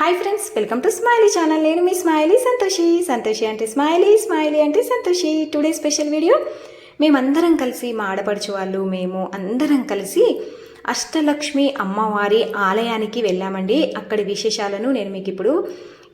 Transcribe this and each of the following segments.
Hi friends welcome to Smiley channel నేను మీ smiley Santoshi. Santoshi అంటే స్మైలీ స్మైలీ అంటే సంతోషి. టుడే స్పెషల్ వీడియో మేమందరం కలిసి మా ఆడపడుచు వాళ్ళు మేము అందరం కలిసి అష్టలక్ష్మి అమ్మవారి ఆలయానికి వెళ్ళామండి. అక్కడి విశేషాలను నేను మీకు ఇప్పుడు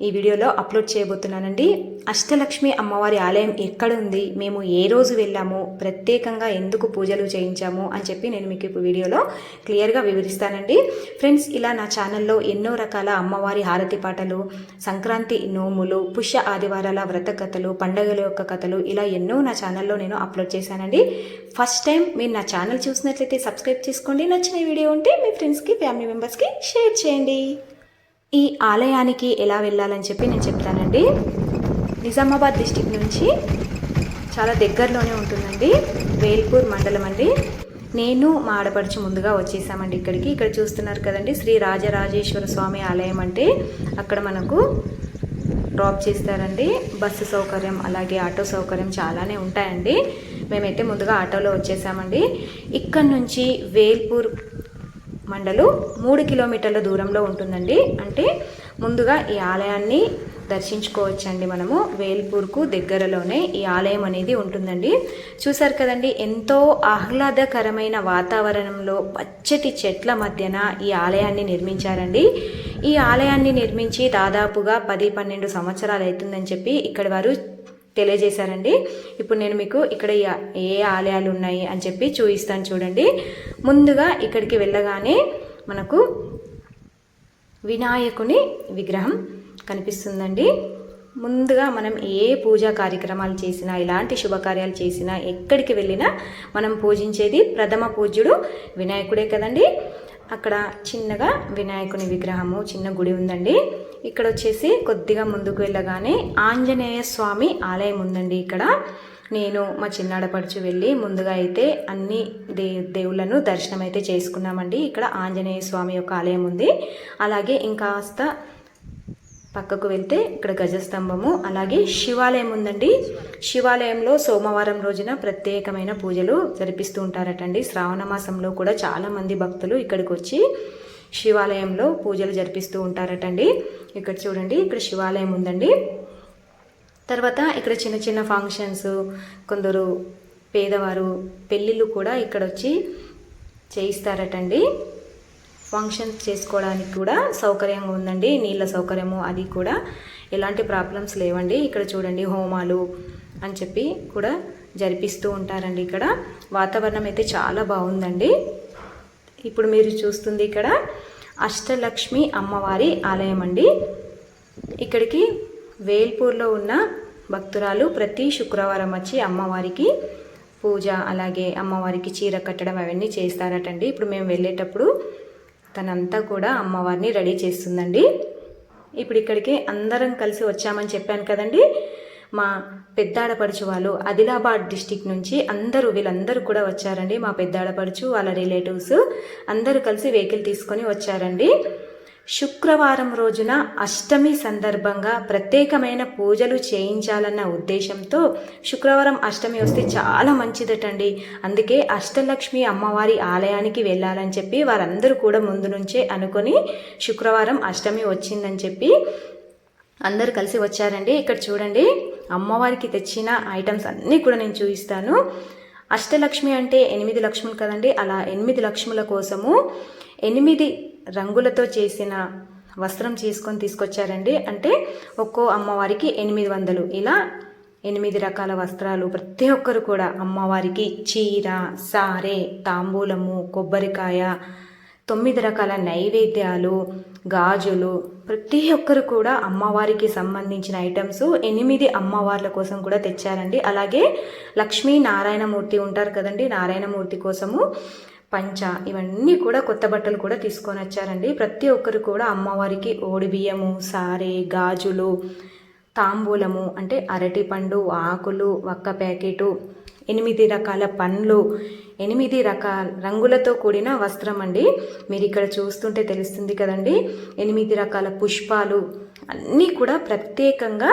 ఈ వీడియోలో అప్లోడ్ చేయబోతున్నానండి. అష్టలక్ష్మి అమ్మవారి ఆలయం ఎక్కడ ఉంది మేము ఏ రోజు వెళ్ళాము? ప్రత్యేకంగా ఎందుకు పూజలు చేయించాము? అని చెప్పి నేను మీకు ఇప్పుడు వీడియోలో క్లియర్గా వివరిస్తానండి. ఫ్రెండ్స్ ఇలా నా ఛానల్లో ఎన్నో రకాల అమ్మవారి హారతి పాటలు సంక్రాంతి నోములు పుష్య ఆదివారాల వ్రత కథలు పండగల యొక్క కథలు ఇలా ఎన్నో నా ఛానల్లో నేను అప్లోడ్ చేశానండి. ఫస్ట్ టైం మీరు నా ఛానల్ చూసినట్లయితే సబ్స్క్రైబ్ చేసుకోండి. నచ్చిన వీడియో ఉంటే మీ ఫ్రెండ్స్కి ఫ్యామిలీ మెంబర్స్కి షేర్ చేయండి. ఈ ఆలయానికి ఎలా వెళ్ళాలని చెప్పి నేను చెప్తానండి. నిజామాబాద్ డిస్టిక్ నుంచి చాలా దగ్గరలోనే ఉంటుందండి. వేల్పూర్ మండలం అండి. నేను మా ఆడపడుచు ముందుగా వచ్చేసామండి ఇక్కడికి. ఇక్కడ చూస్తున్నారు కదండి శ్రీ రాజరాజేశ్వర స్వామి ఆలయం అంటే అక్కడ మనకు డ్రాప్ చేస్తారండి. బస్సు సౌకర్యం అలాగే ఆటో సౌకర్యం చాలానే ఉంటాయండి. మేమైతే ముందుగా ఆటోలో వచ్చేసామండి. ఇక్కడ నుంచి వేల్పూర్ మండలు మూడు కిలోమీటర్ల దూరంలో ఉంటుందండి. అంటే ముందుగా ఈ ఆలయాన్ని దర్శించుకోవచ్చండి మనము. వేల్పూర్కు దగ్గరలోనే ఈ ఆలయం అనేది ఉంటుందండి. చూసారు కదండి ఎంతో ఆహ్లాదకరమైన వాతావరణంలో పచ్చటి చెట్ల మధ్యన ఈ ఆలయాన్ని నిర్మించారండి. ఈ ఆలయాన్ని నిర్మించి దాదాపుగా పది పన్నెండు సంవత్సరాలు అవుతుందని చెప్పి ఇక్కడ వారు తెలియజేశారండి ఇప్పుడు నేను మీకు ఇక్కడ ఏ ఆలయాలు ఉన్నాయి అని చెప్పి చూపిస్తాను చూడండి. ముందుగా ఇక్కడికి వెళ్ళగానే మనకు వినాయకుని విగ్రహం కనిపిస్తుందండి. ముందుగా మనం ఏ పూజా కార్యక్రమాలు చేసినా ఎలాంటి శుభకార్యాలు చేసినా ఎక్కడికి వెళ్ళినా మనం పూజించేది ప్రథమ పూజ్యుడు వినాయకుడే కదండి. అక్కడ చిన్నగా వినాయకుని విగ్రహము చిన్న గుడి ఉందండి. ఇక్కడ వచ్చేసి కొద్దిగా ముందుకు వెళ్ళగానే ఆంజనేయ స్వామి ఆలయం ఉందండి ఇక్కడ. నేను మా చిన్నాడపడుచు వెళ్ళి ముందుగా అయితే అన్ని దే దేవుళ్ళను దర్శనం అయితే చేసుకున్నామండి. ఇక్కడ ఆంజనేయ స్వామి యొక్క ఆలయం ఉంది. అలాగే ఇంకాస్త పక్కకు వెళ్తే ఇక్కడ గజస్తంభము అలాగే శివాలయం ఉందండి. శివాలయంలో సోమవారం రోజున ప్రత్యేకమైన పూజలు జరిపిస్తూ ఉంటారటండి. శ్రావణ మాసంలో కూడా చాలామంది భక్తులు ఇక్కడికి వచ్చి శివాలయంలో పూజలు జరిపిస్తూ ఉంటారటండి. ఇక్కడ చూడండి ఇక్కడ శివాలయం ఉందండి. తర్వాత ఇక్కడ చిన్న చిన్న ఫంక్షన్స్ కొందరు పేదవారు పెళ్ళిళ్ళు కూడా ఇక్కడ వచ్చి చేయిస్తారటండి. ఫంక్షన్స్ చేసుకోవడానికి కూడా సౌకర్యంగా ఉందండి. నీళ్ళ సౌకర్యము అది కూడా. ఎలాంటి ప్రాబ్లమ్స్ లేవండి. ఇక్కడ చూడండి హోమాలు అని చెప్పి కూడా జరిపిస్తూ ఉంటారండి ఇక్కడ. వాతావరణం అయితే చాలా బాగుందండి. ఇప్పుడు మీరు చూస్తుంది ఇక్కడ అష్టలక్ష్మి అమ్మవారి ఆలయం అండి. ఇక్కడికి వేల్పూర్లో ఉన్న భక్తురాలు ప్రతి శుక్రవారం వచ్చి అమ్మవారికి పూజ అలాగే అమ్మవారికి చీర కట్టడం అవన్నీ చేస్తారటండి. ఇప్పుడు మేము వెళ్ళేటప్పుడు తనంతా కూడా అమ్మవారిని రెడీ చేస్తుందండి. ఇప్పుడు ఇక్కడికి అందరం కలిసి వచ్చామని చెప్పాను కదండి. మా పెద్దాడపడుచు వాళ్ళు ఆదిలాబాద్ డిస్టిక్ నుంచి అందరూ వీళ్ళందరూ కూడా వచ్చారండి. మా పెద్దాడపడుచు వాళ్ళ రిలేటివ్స్ అందరూ కలిసి వెహికల్ తీసుకొని వచ్చారండి. శుక్రవారం రోజున అష్టమి సందర్భంగా ప్రత్యేకమైన పూజలు చేయించాలన్న ఉద్దేశంతో శుక్రవారం అష్టమి వస్తే చాలా మంచిదటండి. అందుకే అష్టలక్ష్మి అమ్మవారి ఆలయానికి వెళ్ళాలని చెప్పి వారందరూ కూడా ముందు నుంచే అనుకొని శుక్రవారం అష్టమి వచ్చిందని చెప్పి అందరు కలిసి వచ్చారండి. ఇక్కడ చూడండి అమ్మవారికి తెచ్చిన ఐటమ్స్ అన్నీ కూడా నేను చూపిస్తాను. అష్టలక్ష్మి అంటే ఎనిమిది లక్ష్ములు కదండి. అలా ఎనిమిది లక్ష్ముల కోసము ఎనిమిది రంగులతో చేసిన వస్త్రం చేసుకొని తీసుకొచ్చారండి. అంటే ఒక్కో అమ్మవారికి ఎనిమిది వందలు. ఇలా ఎనిమిది రకాల వస్త్రాలు ప్రతి ఒక్కరు కూడా అమ్మవారికి చీర సారే తాంబూలము కొబ్బరికాయ తొమ్మిది రకాల నైవేద్యాలు గాజులు ప్రతి ఒక్కరు కూడా అమ్మవారికి సంబంధించిన ఐటమ్స్ ఎనిమిది అమ్మవార్ల కోసం కూడా తెచ్చారండి. అలాగే లక్ష్మీ నారాయణమూర్తి ఉంటారు కదండి. నారాయణమూర్తి కోసము పంచ ఇవన్నీ కూడా కొత్త బట్టలు కూడా తీసుకొని వచ్చారండి. ప్రతి ఒక్కరు కూడా అమ్మవారికి ఓడి బియ్యము సారే గాజులు తాంబూలము అంటే అరటిపండు ఆకులు వక్క ప్యాకెటు ఎనిమిది రకాల పండ్లు ఎనిమిది రకాల రంగులతో కూడిన వస్త్రం అండి. మీరు ఇక్కడ చూస్తుంటే తెలుస్తుంది కదండి. ఎనిమిది రకాల పుష్పాలు అన్నీ కూడా ప్రత్యేకంగా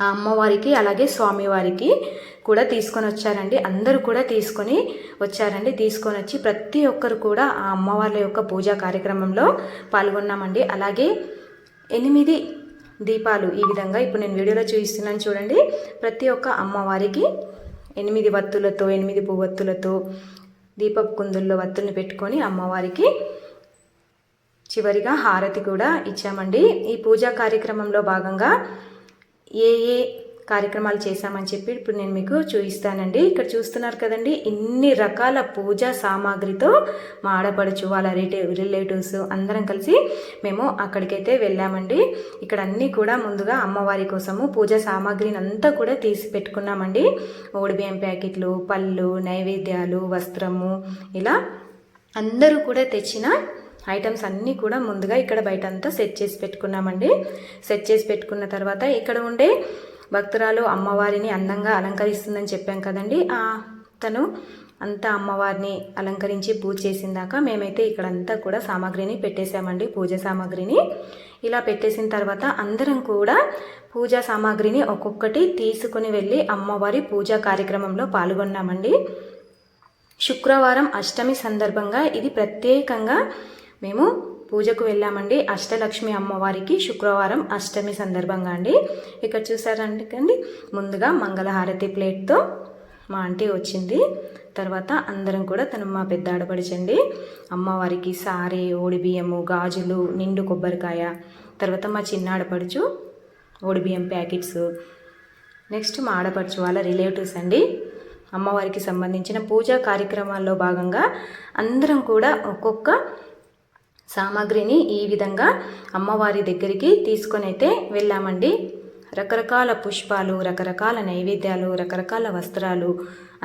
ఆ అమ్మవారికి అలాగే స్వామివారికి కూడా తీసుకొని వచ్చారండి. అందరూ కూడా తీసుకొని వచ్చారండి. తీసుకొని వచ్చి ప్రతి ఒక్కరు కూడా ఆ అమ్మవార్ల యొక్క పూజా కార్యక్రమంలో పాల్గొన్నామండి. అలాగే ఎనిమిది దీపాలు ఈ విధంగా ఇప్పుడు నేను వీడియోలో చూపిస్తున్నాను చూడండి. ప్రతి ఒక్క అమ్మవారికి ఎనిమిది వత్తులతో ఎనిమిది పువ్వత్తులతో దీపపు కుందుల్లో వత్తుల్ని పెట్టుకొని అమ్మవారికి చివరిగా హారతి కూడా ఇచ్చామండి. ఈ పూజా కార్యక్రమంలో భాగంగా ఏ ఏ కార్యక్రమాలు చేశామని చెప్పి ఇప్పుడు నేను మీకు చూపిస్తానండి. ఇక్కడ చూస్తున్నారు కదండి ఇన్ని రకాల పూజా సామాగ్రితో మా ఆడపడుచు వాళ్ళ రిలేటివ్ రిలేటివ్స్ అందరం కలిసి మేము అక్కడికైతే వెళ్ళామండి. ఇక్కడ అన్నీ కూడా ముందుగా అమ్మవారి కోసము పూజా సామాగ్రిని అంతా కూడా తీసి పెట్టుకున్నామండి ఓడిబియ్యం ప్యాకెట్లు పళ్ళు నైవేద్యాలు వస్త్రము ఇలా అందరూ కూడా తెచ్చిన ఐటమ్స్ అన్నీ కూడా ముందుగా ఇక్కడ బయట అంతా సెట్ చేసి పెట్టుకున్నామండి. సెట్ చేసి పెట్టుకున్న తర్వాత ఇక్కడ ఉండే భక్తురాలు అమ్మవారిని అందంగా అలంకరిస్తుందని చెప్పాం కదండి. ఆ తను అంతా అమ్మవారిని అలంకరించి పూజ చేసిందాక మేమైతే ఇక్కడంతా కూడా సామాగ్రిని పెట్టేశామండి పూజ సామాగ్రిని. ఇలా పెట్టేసిన తర్వాత అందరం కూడా పూజా సామాగ్రిని ఒక్కొక్కటి తీసుకుని వెళ్ళి అమ్మవారి పూజా కార్యక్రమంలో పాల్గొన్నామండి. శుక్రవారం అష్టమి సందర్భంగా ఇది ప్రత్యేకంగా మేము పూజకు వెళ్ళామండి. అష్టలక్ష్మి అమ్మవారికి శుక్రవారం అష్టమి సందర్భంగా అండి. ఇక్కడ చూసారండి కండి ముందుగా మంగళహారతి ప్లేట్తో మా ఆంటీ వచ్చింది. తర్వాత అందరం కూడా తను మా పెద్ద ఆడపడిచండి. అమ్మవారికి సారే ఓడిబియ్యము గాజులు నిండు కొబ్బరికాయ తర్వాత మా చిన్న ఆడపడుచు ఓడిబియ్యం ప్యాకెట్స్. నెక్స్ట్ మా ఆడపడుచు వాళ్ళ రిలేటివ్స్ అండి. అమ్మవారికి సంబంధించిన పూజా కార్యక్రమాల్లో భాగంగా అందరం కూడా ఒక్కొక్క సామాగ్రిని ఈ విధంగా అమ్మవారి దగ్గరికి తీసుకొని అయితే వెళ్ళామండి. రకరకాల పుష్పాలు రకరకాల నైవేద్యాలు రకరకాల వస్త్రాలు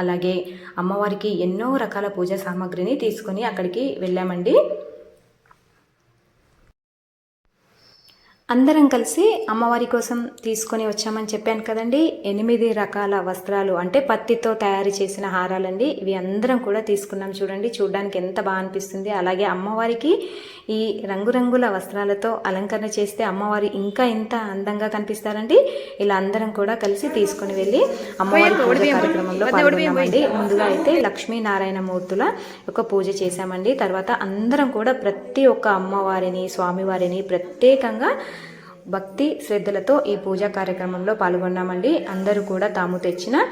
అలాగే అమ్మవారికి ఎన్నో రకాల పూజా సామాగ్రిని తీసుకొని అక్కడికి వెళ్ళామండి. అందరం కలిసి అమ్మవారి కోసం తీసుకొని వచ్చామని చెప్పాను కదండి. ఎనిమిది రకాల వస్త్రాలు అంటే పత్తితో తయారు చేసిన హారాలండి. ఇవి అందరం కూడా తీసుకున్నాం చూడండి. చూడడానికి ఎంత బాగా అనిపిస్తుంది. అలాగే అమ్మవారికి ఈ రంగురంగుల వస్త్రాలతో అలంకరణ చేస్తే అమ్మవారి ఇంకా ఎంత అందంగా కనిపిస్తారండి. ఇలా అందరం కూడా కలిసి తీసుకొని వెళ్ళి అమ్మవారి పూజ కార్యక్రమంలో పాల్గొన్నామండి. ముందుగా అయితే లక్ష్మీనారాయణ మూర్తుల ఒక పూజ చేశామండి. తర్వాత అందరం కూడా ప్రతి ఒక్క అమ్మవారిని స్వామివారిని ప్రత్యేకంగా భక్తి శ్రద్ధలతో ఈ పూజా కార్యక్రమంలో పాల్గొన్నామండి. అందరూ కూడా తాము తెచ్చిన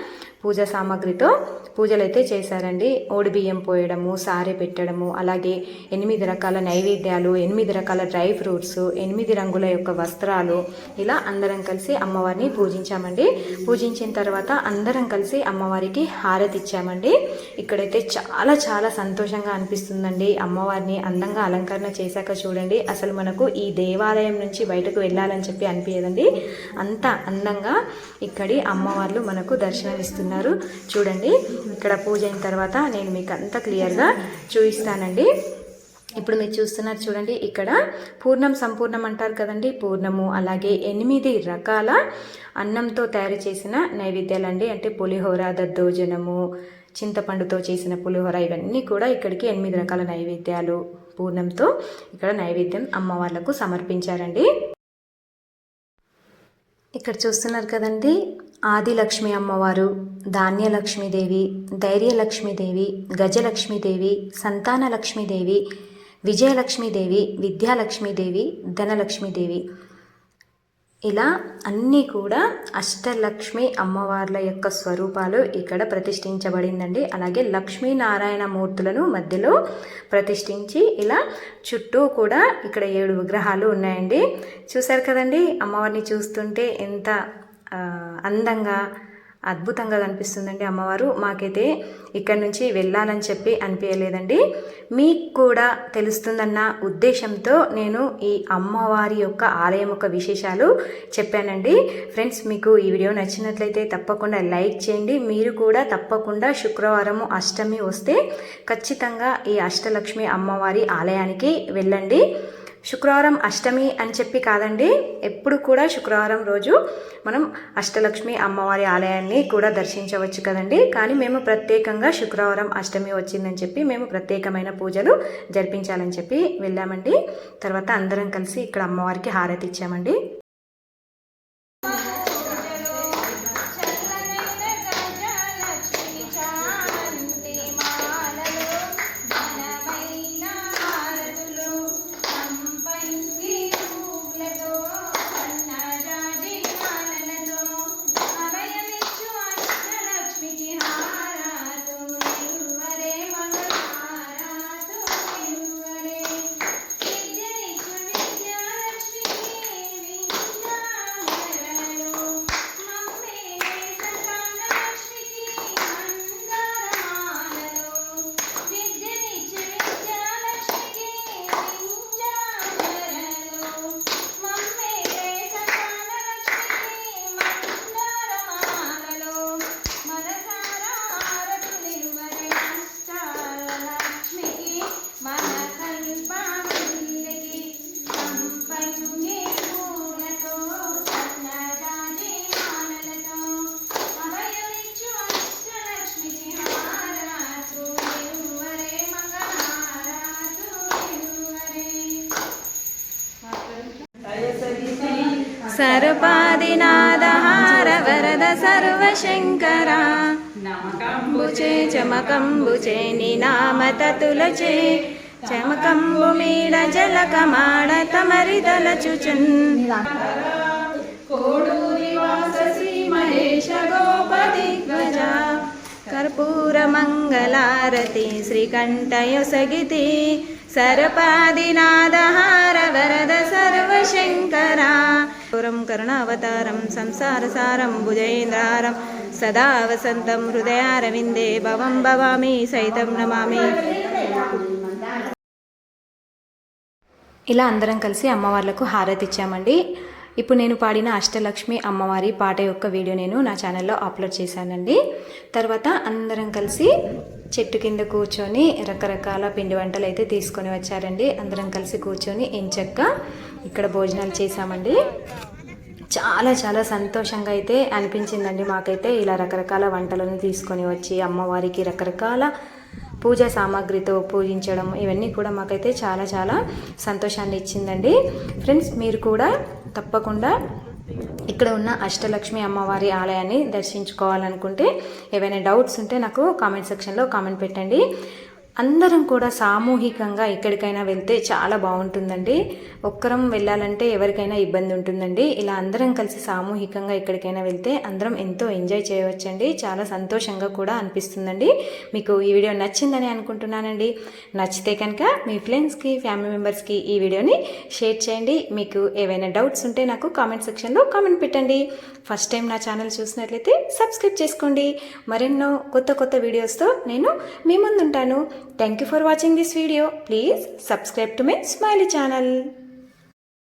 పూజా సామాగ్రితో పూజలు అయితే చేశారండి. బియ్యం పోయడము సారె పెట్టడము అలాగే ఎనిమిది రకాల నైవేద్యాలు ఎనిమిది రకాల డ్రై ఫ్రూట్స్ ఎనిమిది రంగుల యొక్క వస్త్రాలు ఇలా అందరం కలిసి అమ్మవారిని పూజించామండి. పూజించిన తర్వాత అందరం కలిసి అమ్మవారికి హారతి ఇచ్చామండి. ఇక్కడైతే చాలా చాలా సంతోషంగా అనిపిస్తుందండి. అమ్మవారిని అందంగా అలంకరణ చేశాక చూడండి. అసలు మనకు ఈ దేవాలయం నుంచి బయటకు వెళ్ళాలని చెప్పి అనిపించదండి అంత అందంగా ఇక్కడి అమ్మవార్లు మనకు దర్శనమిస్తున్నారు చూడండి ఇక్కడ పూజ అయిన తర్వాత నేను మీకు అంత క్లియర్గా చూపిస్తానండి. ఇప్పుడు మీరు చూస్తున్నారు చూడండి ఇక్కడ పూర్ణం సంపూర్ణం అంటారు కదండి పూర్ణము. అలాగే ఎనిమిది రకాల అన్నంతో తయారు చేసిన నైవేద్యాలండి. అంటే పులిహోర దద్దోజనము చింతపండుతో చేసిన పులిహోర ఇవన్నీ కూడా ఇక్కడికి ఎనిమిది రకాల నైవేద్యాలు పూర్ణంతో ఇక్కడ నైవేద్యం అమ్మవార్లకు సమర్పించారండి. ఇక్కడ చూస్తున్నారు కదండి ఆదిలక్ష్మి అమ్మవారు ధాన్యలక్ష్మీదేవి ధైర్యలక్ష్మీదేవి గజలక్ష్మీదేవి సంతానలక్ష్మీదేవి విజయలక్ష్మీదేవి విద్యాలక్ష్మీదేవి ధనలక్ష్మీదేవి. ఇలా అన్నీ కూడా అష్టలక్ష్మి అమ్మవార్ల యొక్క స్వరూపాలు ఇక్కడ ప్రతిష్ఠించబడిందండి. అలాగే లక్ష్మీనారాయణ మూర్తులను మధ్యలో ప్రతిష్ఠించి ఇలా చుట్టూ కూడా ఇక్కడ ఏడు విగ్రహాలు ఉన్నాయండి. చూశారు కదండి అమ్మవారిని చూస్తుంటే ఎంత అందంగా అద్భుతంగా కనిపిస్తుందండి అమ్మవారు. మాకైతే ఇక్కడ నుంచి వెళ్ళాలని చెప్పి అనిపించలేదండి మీకు కూడా తెలుస్తుందన్న ఉద్దేశంతో నేను ఈ అమ్మవారి యొక్క ఆలయం యొక్క విశేషాలు చెప్పానండి. ఫ్రెండ్స్ మీకు ఈ వీడియో నచ్చినట్లయితే తప్పకుండా లైక్ చేయండి. మీరు కూడా తప్పకుండా శుక్రవారము అష్టమి వస్తే ఖచ్చితంగా ఈ అష్టలక్ష్మి అమ్మవారి ఆలయానికి వెళ్ళండి. శుక్రవారం అష్టమి అని చెప్పి కాదండి ఎప్పుడు కూడా శుక్రవారం రోజు మనం అష్టలక్ష్మి అమ్మవారి ఆలయాన్ని కూడా దర్శించవచ్చు కదండి. కానీ మేము ప్రత్యేకంగా శుక్రవారం అష్టమి వచ్చిందని చెప్పి మేము ప్రత్యేకమైన పూజలు జరిపించాలని చెప్పి వెళ్ళామండి. తర్వాత అందరం కలిసి ఇక్కడ అమ్మవారికి హారతి ఇచ్చామండి. సర్పాదినాదహార వరద సర్వశంకరా కంబుచే చమకంబుచే నినామతతులచే. చమకంబు మీడ జలకమాడ తమరిదలచుచున్ కోడూరి వాస శ్రీ మహేశ గోపదిగ్గజ కర్పూర మంగళారతి శ్రీకంఠయొసగితి. సరపాదినాదహార వరద సర్వశంకరా పురం కరుణావతారం సంసారసారం భుజేంద్రారం సదా వసంతం హృదయారవిందే భవం భవామి సైతం నమామి ఇలా అందరం కలిసి అమ్మవార్లకు హారతి ఇచ్చామండి. ఇప్పుడు నేను పాడిన అష్టలక్ష్మి అమ్మవారి పాట యొక్క వీడియో నేను నా ఛానల్లో అప్లోడ్ చేశానండి. తర్వాత అందరం కలిసి చెట్టు కింద కూర్చొని రకరకాల పిండి వంటలు అయితే తీసుకొని వచ్చారండి. అందరం కలిసి కూర్చొని ఎంచక్క ఇక్కడ భోజనాలు చేశామండి. చాలా చాలా సంతోషంగా అయితే అనిపించిందండి మాకైతే. ఇలా రకరకాల వంటలను తీసుకొని వచ్చి అమ్మవారికి రకరకాల పూజా సామాగ్రితో పూజించడం ఇవన్నీ కూడా మాకైతే చాలా చాలా సంతోషాన్ని ఇచ్చిందండి. ఫ్రెండ్స్ మీరు కూడా తప్పకుండా ఇక్కడ ఉన్న అష్టలక్ష్మి అమ్మవారి ఆలయాన్ని దర్శించుకోవాలనుకుంటే ఏవైనా డౌట్స్ ఉంటే నాకు కామెంట్ సెక్షన్లో కామెంట్ పెట్టండి. అందరం కూడా సామూహికంగా ఎక్కడికైనా వెళ్తే చాలా బాగుంటుందండి. ఒక్కరం వెళ్ళాలంటే ఎవరికైనా ఇబ్బంది ఉంటుందండి. ఇలా అందరం కలిసి సామూహికంగా ఎక్కడికైనా వెళ్తే అందరం ఎంతో ఎంజాయ్ చేయవచ్చండి. చాలా సంతోషంగా కూడా అనిపిస్తుందండి. మీకు ఈ వీడియో నచ్చిందని అనుకుంటున్నానండి. నచ్చితే కనుక మీ ఫ్రెండ్స్కి ఫ్యామిలీ మెంబర్స్కి ఈ వీడియోని షేర్ చేయండి. మీకు ఏవైనా డౌట్స్ ఉంటే నాకు కామెంట్ సెక్షన్లో కామెంట్ పెట్టండి. ఫస్ట్ టైం నా ఛానల్ చూసినట్లయితే సబ్స్క్రైబ్ చేసుకోండి. మరెన్నో కొత్త కొత్త వీడియోస్తో నేను మీ ముందుంటాను. Thank you for watching this video. Please subscribe to my Smiley channel.